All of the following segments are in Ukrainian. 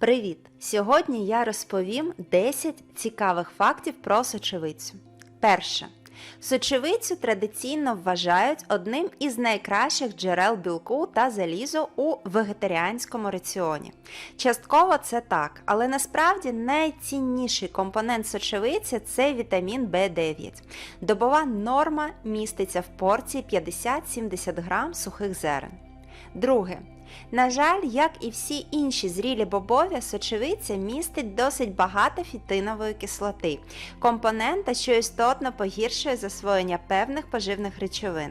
Привіт! Сьогодні я розповім 10 цікавих фактів про сочевицю. Перше. Сочевицю традиційно вважають одним із найкращих джерел білку та залізу у вегетаріанському раціоні. Частково це так, але насправді найцінніший компонент сочевиці це вітамін В9. Добова норма міститься в порції 50-70 грам сухих зерен. Друге. На жаль, як і всі інші зрілі бобові, сочевиця містить досить багато фітинової кислоти, компонента, що істотно погіршує засвоєння певних поживних речовин.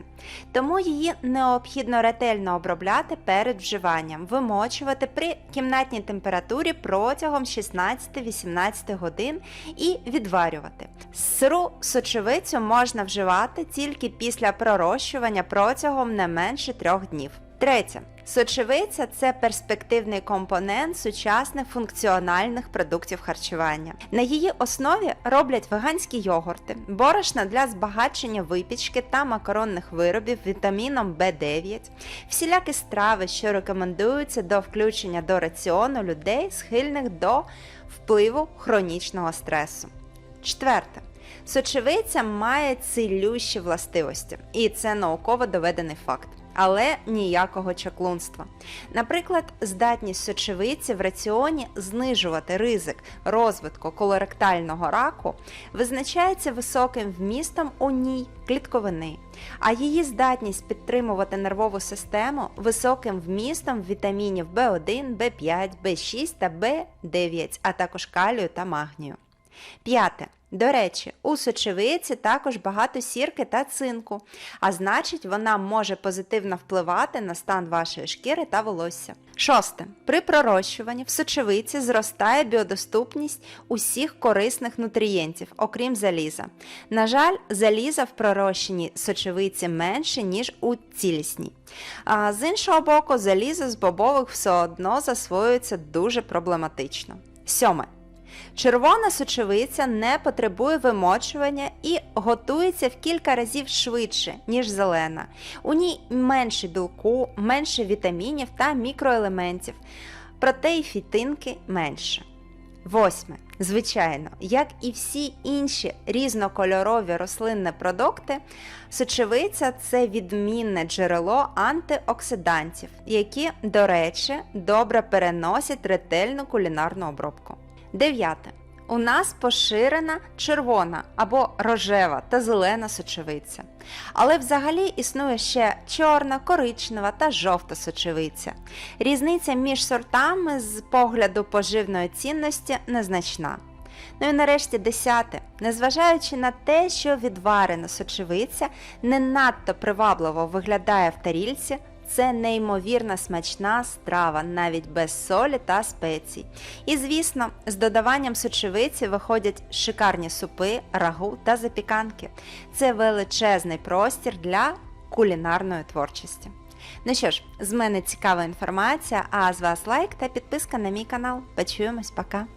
Тому її необхідно ретельно обробляти перед вживанням, вимочувати при кімнатній температурі протягом 16-18 годин і відварювати. Сиру сочевицю можна вживати тільки після пророщування протягом не менше трьох днів. Третє. Сочевиця це перспективний компонент сучасних функціональних продуктів харчування. На її основі роблять веганські йогурти, борошна для збагачення випічки та макаронних виробів вітаміном В9, всілякі страви, що рекомендуються до включення до раціону людей, схильних до впливу хронічного стресу. Четверте. Сочевиця має цілющі властивості, і це науково доведений факт. Але ніякого чаклунства. Наприклад, здатність сочевиці в раціоні знижувати ризик розвитку колоректального раку визначається високим вмістом у ній клітковини, а її здатність підтримувати нервову систему високим вмістом вітамінів В1, В5, В6 та В9, а також калію та магнію. П'яте. До речі, у сочевиці також багато сірки та цинку, а значить, вона може позитивно впливати на стан вашої шкіри та волосся. Шосте. При пророщуванні в сочевиці зростає біодоступність усіх корисних нутрієнтів, окрім заліза. На жаль, заліза в пророщеній сочевиці менше, ніж у цілісній. А з іншого боку, залізо з бобових все одно засвоюється дуже проблематично. Сьоме. Червона сочевиця не потребує вимочування і готується в кілька разів швидше, ніж зелена. У ній менше білку, менше вітамінів та мікроелементів, проте й фітинки менше. Восьме. Звичайно, як і всі інші різнокольорові рослинні продукти, сочевиця це відмінне джерело антиоксидантів, які, до речі, добре переносять ретельну кулінарну обробку. Дев'яте. У нас поширена червона або рожева та зелена сочевиця. Але взагалі існує ще чорна, коричнева та жовта сочевиця. Різниця між сортами з погляду поживної цінності незначна. Ну і нарешті десяте. Незважаючи на те, що відварена сочевиця не надто привабливо виглядає в тарільці, це неймовірно смачна страва, навіть без солі та спецій. І, звісно, з додаванням сочевиці виходять шикарні супи, рагу та запіканки. Це величезний простір для кулінарної творчості. Ну що ж, з мене цікава інформація, а з вас лайк та підписка на мій канал. Почуємось, пока!